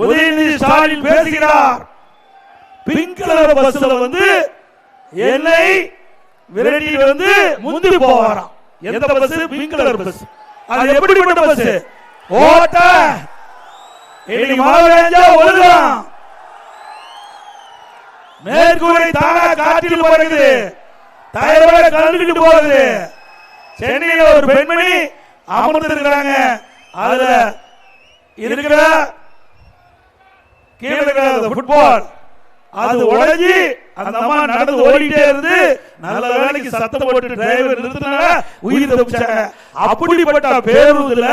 உதயநிதி ஸ்டாலின் பேசுகிறார். Pink colour பஸ்ல வந்து என்னை விரட்டி வந்து முந்தி போவாராம். எந்த பஸ் பிங்க் கலர் பஸ் அது எப்படிப்பட்ட பஸ் ஓட்ட. இன்னைக்கு மழை பெஞ்சா மேற்கூரை தானா காற்றில் போறது டயரோட கலந்துட்டு போறது சென்னையில ஒரு பெண்மணி அமர்ந்திருக்கிறாங்க. அதுல இருக்கிற கீழே ஃபுட்பால் அது உடைஞ்சி அந்த அம்மா நடந்து ஓடிட்டே இருந்து நல்ல வேலைக்கு சத்தம் போட்டு டிரைவர் நிறுத்தினால உயிர் தப்பிச்சாங்க. அப்படிப்பட்ட பேருந்துல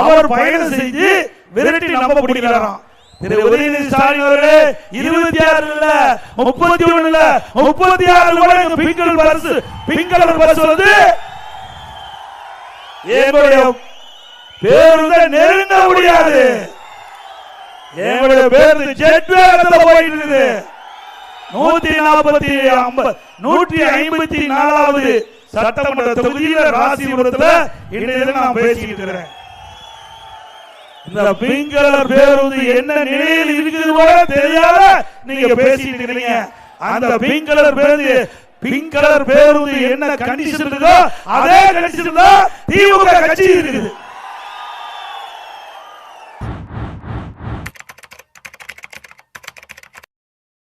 அவர் பயணம் செஞ்சு விரட்டி நம்ப பிடிக்கிறாராம். திரு உதயநிதி ஸ்டாலின் அவர்களே இருபத்தி ஆறு இல்ல முப்பத்தி ஒண்ணு இல்ல முப்பத்தி ஆறு கூட இந்த பிங்கல் பஸ் பிங்கல் பஸ் வந்து எங்களுடைய பேருந்தை நெருங்க முடியாது. பேருந்து ஜெட் வேகத்துல போயிட்டு நூத்தி நாற்பத்தி ஐம்பது நூற்றி ஐம்பத்தி நாலாவது சட்டமன்ற தொகுதியில ராசிபுரத்துல இன்றைய நான் பேசிட்டு இருக்கிறேன். இந்த பிங்கலர் பேருந்து என்ன நிலையில் இருக்குது கூட தெரியாத நீங்க பேசிட்டு இருக்கிறீங்க. அந்த பிங்கலர் பேருந்து பிங்க் கலர் பேருந்து என்ன கண்டிஷன் இருக்கோ அதே கண்டிஷன் தான் திமுக கட்சி இருக்குது.